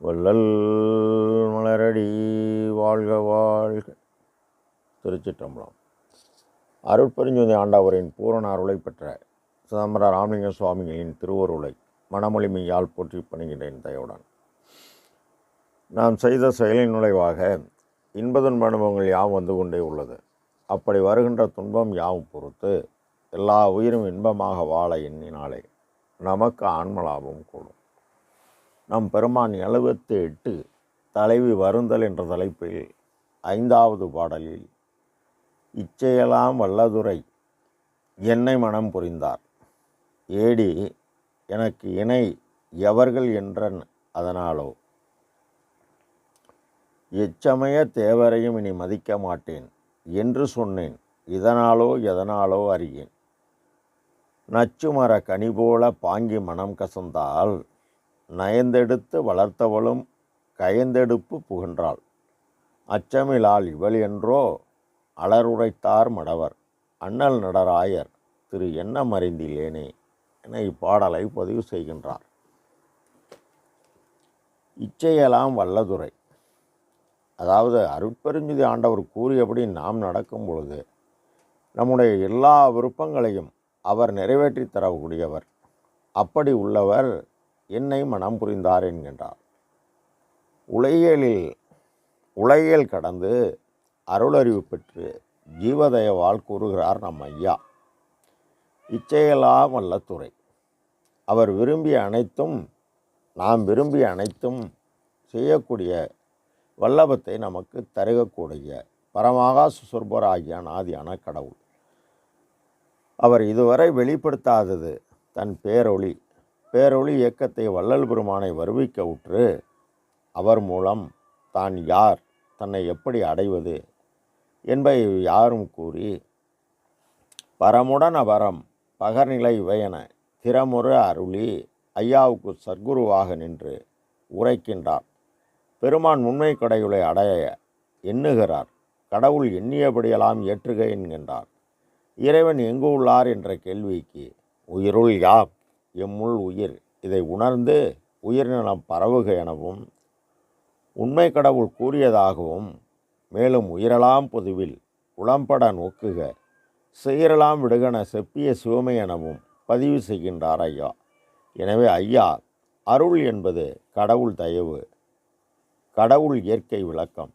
வள்ளல் மலரடி வாழ்க வாழ்க. திருச்சிற்றம்பலம். அருட்பெருஞ்சோதி ஆண்டாவரின் பூரண அருளை பெற்ற சிதம்பர ராமலிங்க சுவாமிகளின் திருவருளை மனமொழிமையால் போற்றி பணிகின்றேன் தயவுடன் நாம் செய்த செயலின் நுழைவாக இன்ப துன்ப அனுபவங்கள் யாவும் வந்து கொண்டே உள்ளது. அப்படி வருகின்ற துன்பம் யாவும் பொறுத்து எல்லா உயிரும் இன்பமாக வாழ எண்ணினாலே நமக்கு ஆன்மலாபம் கூடும். நம் பெருமான் எழுபத்தி எட்டு தலைவி வருந்தல் என்ற தலைப்பில் ஐந்தாவது பாடலில் இச்செயலாம் வல்லதுரை என்னை மனம் புரிந்தார். ஏடி எனக்கு இணை எவர்கள் என்றன் அதனாலோ? எச்சமய தேவரையும் இனி மதிக்க மாட்டேன் என்று சொன்னேன் இதனாலோ எதனாலோ அறியேன். நச்சுமர கனி போல பாங்கி மனம் கசந்தால் நயந்தெடுத்து வளர்த்தவளும் கயந்தெடுப்பு புகன்றாள். அச்சமிலால் இவள் என்றோ அலருரைத்தார் மடவர். அண்ணல் நடராயர் திரு என்ன மறைந்திலேனே என இப்பாடலை பதிவு செய்கின்றார். இச்சையெல்லாம் வல்லதுரை. அதாவது அருட்பெருஞ்சுதி ஆண்டவர் கூறியபடி நாம் நடக்கும் பொழுது நம்முடைய எல்லா விருப்பங்களையும் அவர் நிறைவேற்றி தரக்கூடியவர். அப்படி உள்ளவர் என்னை மனம் புரிந்தார் என்கின்றார். உலகியலில் உலகியல் கடந்து அருளறிவு பெற்று ஜீவதயவால் கூறுகிறார் நம் ஐயா. இச்செயலாம் அல்ல துறை அவர் விரும்பிய அனைத்தும் நாம் விரும்பிய அனைத்தும் செய்யக்கூடிய வல்லபத்தை நமக்கு தருகக்கூடிய பரமாக சுசுர்பராகிய நாதியான கடவுள். அவர் இதுவரை வெளிப்படுத்தாதது தன் பேரொளி பேரொளி இயக்கத்தை வள்ளல் பெருமானை வருவிக்க உற்று அவர் மூலம் தான் யார் தன்னை எப்படி அடைவது என்பதை யாரும் கூறி பரமுடன் அபரம் பகர்நிலை இவையென திறமுறு அருளி ஐயாவுக்கு சர்க்குருவாக நின்று உரைக்கின்றார். பெருமான் உண்மை கடைகளை அடைய எண்ணுகிறார். கடவுள் எண்ணியபடியெல்லாம் ஏற்றுக என்கின்றார். இறைவன் எங்கு உள்ளார் என்ற கேள்விக்கு உயிருள் யாப் எம்முள் உயிர். இதை உணர்ந்து உயிரினம் பரவுக எனவும் உண்மை கடவுள் கூறியதாகவும் மேலும் உயிரலாம் பொதுவில் உளம்பட நோக்குக செயரலாம் விடுகன செப்பிய சிவமை எனவும் பதிவு செய்கின்றார் ஐயா. எனவே ஐயா அருள் என்பது கடவுள் தயவு கடவுள் இயற்கை விளக்கம்.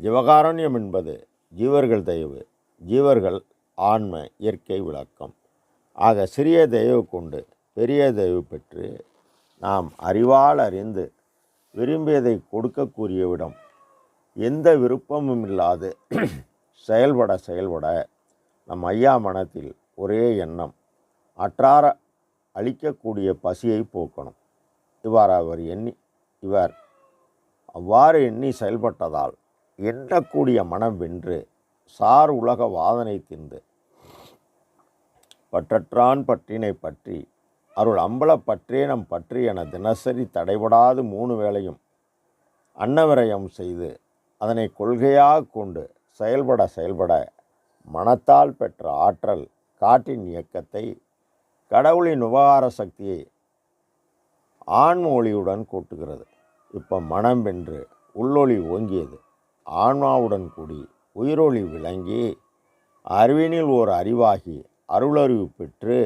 ஜீவகாரண்யம் என்பது ஜீவர்கள் தயவு ஜீவர்கள் ஆன்ம இயற்கை விளக்கம். ஆக சிறிய தயவு கொண்டு பெரிய தயவு பெற்று நாம் அறிவால் அறிந்து விரும்பியதை கொடுக்கக்கூடியவிடம் எந்த விருப்பமும் இல்லாது செயல்பட செயல்பட நம் ஐயா மனத்தில் ஒரே எண்ணம். அற்றார அளிக்கக்கூடிய பசியை போக்கணும். இவ்வாறு அவர் எண்ணி இவர் அவ்வாறு எண்ணி செயல்பட்டதால் எண்ணக்கூடிய மனம் வென்று சார் உலக வாதனை தின்று பற்றற்றான் பற்றினை பற்றி அருள் அம்பல பற்றே நம் பற்றி என தினசரி தடைபடாது மூணு வேளையும். அன்னவிரயம் செய்து அதனை கொள்கையாக கொண்டு செயல்பட செயல்பட மனத்தால் பெற்ற ஆற்றல் காட்டின் இயக்கத்தை கடவுளின் உபகார சக்தியை ஆன்ம ஒளியுடன் கூட்டுகிறது. இப்போ மனம் வென்று உள்ளொளி ஓங்கியது. ஆன்மாவுடன் கூடி உயிரொளி விளங்கி அறிவினில் ஓர் அறிவாகி அருளறிவு பெற்று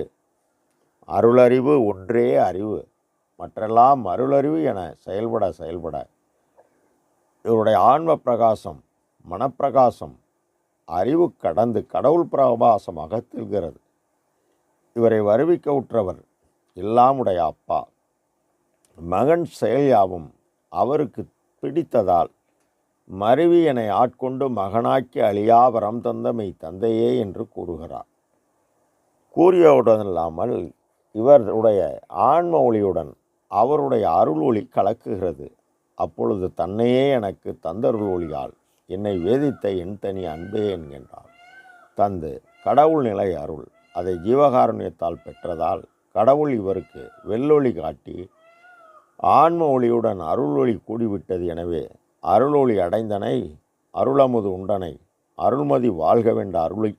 அருளறிவு ஒன்றே அறிவு. மற்றெல்லாம் அருளறிவு என செயல்பட செயல்பட. இவருடைய ஆன்ம பிரகாசம் மனப்பிரகாசம் அறிவு கடந்து கடவுள் பிரகாசம் அகத்தில்கிறது இவரை வருவிக்க உற்றவர் எல்லாமுடைய அப்பா. மகன் செயல் யாவும் அவருக்கு பிடித்ததால் மருவி என்னை ஆட்கொண்டு மகனாக்கி அழியா வரம் தந்த தந்தையே என்று கூறுகிறார். கூறியவுடன் இல்லாமல் இவருடைய ஆன்ம ஒளியுடன் அவருடைய அருள் ஒளி கலக்குகிறது. அப்பொழுது தன்னையே எனக்கு தந்தருள் ஒளியால் என்னை வேதித்த என் தனி அன்பே என்கின்றார். தந்து கடவுள் நிலை அருள் அதை ஜீவகாருண்யத்தால் பெற்றதால் கடவுள் இவருக்கு வெள்ளொளி காட்டி ஆன்ம ஒளியுடன் அருள் ஒளி கூடிவிட்டது எனவே அருள் ஒளி அடைந்தனை அருளமுது உண்டனை அருள்மதி வாழ்கவென்ற அருளி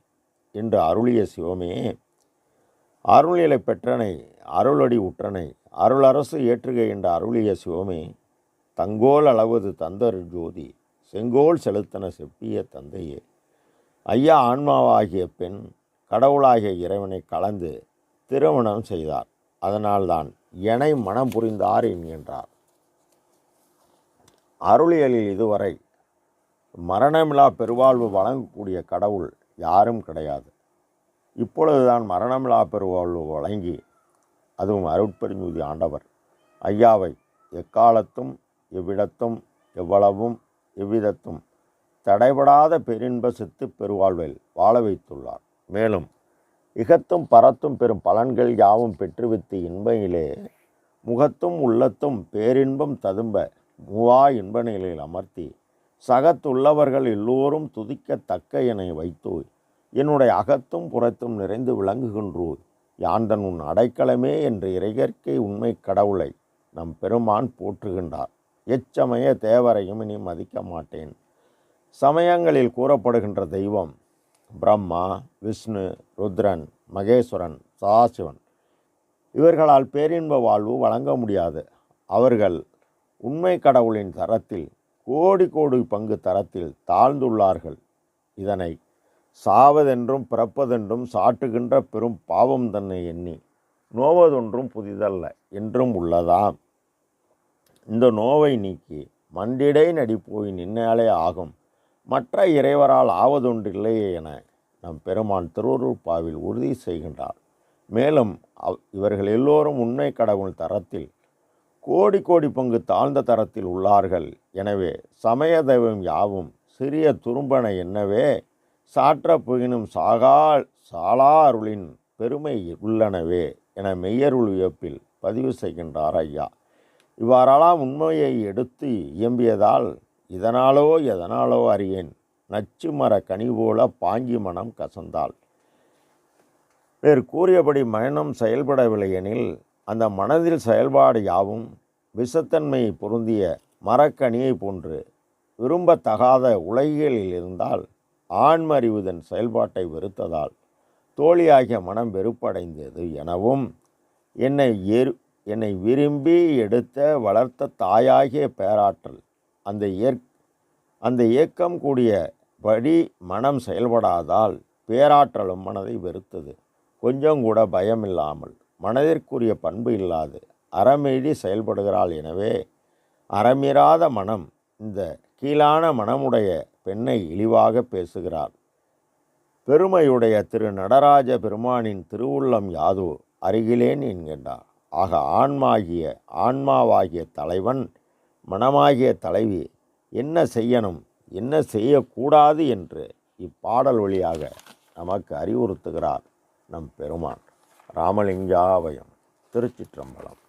என்று அருளிய சிவமே அருளியலை பெற்றனை அருளடி உற்றனை அருளரசு ஏற்றுக என்ற அருளிய சிவமே தங்கோல் அளவது தந்தரு ஜோதி செங்கோல் செலுத்தன செப்பிய தந்தையே. ஐயா ஆன்மாவாகிய பெண் கடவுளாகிய இறைவனை கலந்து திருமணம் செய்தார். அதனால்தான் எனை மனம் புரிந்தார் என்கின்றார் அருளியலில் இதுவரை மரணமிழா பெருவாழ்வு வழங்கக்கூடிய கடவுள் யாரும் கிடையாது. இப்பொழுதுதான் மரணமிலா பெருவாழ்வு வழங்கி அதுவும் அருட்பெருஞ்சூதி ஆண்டவர். ஐயாவை எக்காலத்தும் எவ்விடத்தும் எவ்வளவும் எவ்விதத்தும் தடைபடாத பெரின்ப சித்து பெருவாழ்வில் வாழ வைத்துள்ளார். மேலும் இகத்தும் பரத்தும் பெரும் பலன்கள் யாவும் பெற்றுவித்து இன்பையிலே முகத்தும் உள்ளத்தும் பேரின்பம் ததும்ப மூவா இன்ப நிலையில் அமர்த்தி சகத்துள்ளவர்கள் எல்லோரும் துதிக்கத்தக்க என வைத்து என்னுடைய அகத்தும் புறத்தும் நிறைந்து விளங்குகின்றோர். யாந்தன் உன் அடைக்கலமே என்ற இறையற்கை உண்மை கடவுளை நம் பெருமான் போற்றுகின்றார். எச்சமய தேவரையும் இனி மதிக்க மாட்டேன். சமயங்களில் கூறப்படுகின்ற தெய்வம் பிரம்மா விஷ்ணு ருத்ரன் மகேஸ்வரன் சதாசிவன். இவர்களால் பேரின்ப வாழ்வு வழங்க முடியாது. அவர்கள் உண்மை கடவுளின் தரத்தில் கோடி கோடி பங்கு தரத்தில் தாழ்ந்துள்ளார்கள். இதனை சாவதென்றும் பிறப்பதென்றும் சாட்டுகின்ற பெரும் பாவம் தன்னை எண்ணி நோவதொன்றும் புதிதல்ல என்றும் உள்ளதாம். இந்த நோவை நீக்கி மண்டிடை நடிப்போய் நின்னாலே ஆகும். மற்ற இறைவரால் ஆவதொன்றில்லையே என நம் பெருமான் திருவருட்பாவில் உறுதி செய்கின்றார். மேலும் அவ் இவர்கள் எல்லோரும் உண்மை கடவுள் தரத்தில் கோடி கோடி பங்கு தாழ்ந்த தரத்தில் உள்ளார்கள். எனவே சமய தெய்வம் யாவும் சிறிய துரும்பன என்னவே சாற்ற புகினும் சாகா சாலா அருளின் பெருமை உள்ளனவே என மெய்யருள் வியப்பில் பதிவு செய்கின்றார் ஐயா. இவ்வாறெல்லாம் உண்மையை எடுத்து இயம்பியதால் இதனாலோ எதனாலோ அறியேன். நச்சு மர கனி போல பாங்கி மனம் கசந்தாள். வேறு கூறியபடி மனம் செயல்படவில்லை எனில் அந்த மனதில் செயல்பாடு யாவும் விஷத்தன்மை பொருந்திய மரக்கனியை போன்று விரும்பத்தகாத உலகியலில் இருந்தால் ஆண்மறிவுதன் செயல்பாட்டை வெறுத்ததால் தோழியாகிய மனம் வெறுப்படைந்தது எனவும் என்னை எரு என்னை விரும்பி எடுத்த வளர்த்த தாயாகிய பேராற்றல் அந்த ஏற் அந்த இயக்கம் கூடிய படி மனம் செயல்படாதால் பேராற்றலும் மனதை வெறுத்தது. கொஞ்சம் கூட பயமில்லாமல் மனதிற்குரிய பண்பு இல்லாது அறமீறி செயல்படுகிறாள் எனவே அறமீறாத மனம் இந்த கீழான மனமுடைய பெண்ணை இழிவாக பேசுகிறார் பெருமையுடைய திரு நடராஜ பெருமானின் திருவுள்ளம் யாதோ அருகிலேன் என்கின்றார். ஆக ஆன்மாகிய ஆன்மாவாகிய தலைவன் மனமாகிய தலைவி என்ன செய்யணும் என்ன செய்யக்கூடாது என்று இப்பாடல் வழியாக நமக்கு அறிவுறுத்துகிறார் நம் பெருமான். ராமலிங்காவயம் திருச்சிற்றம்பலம்.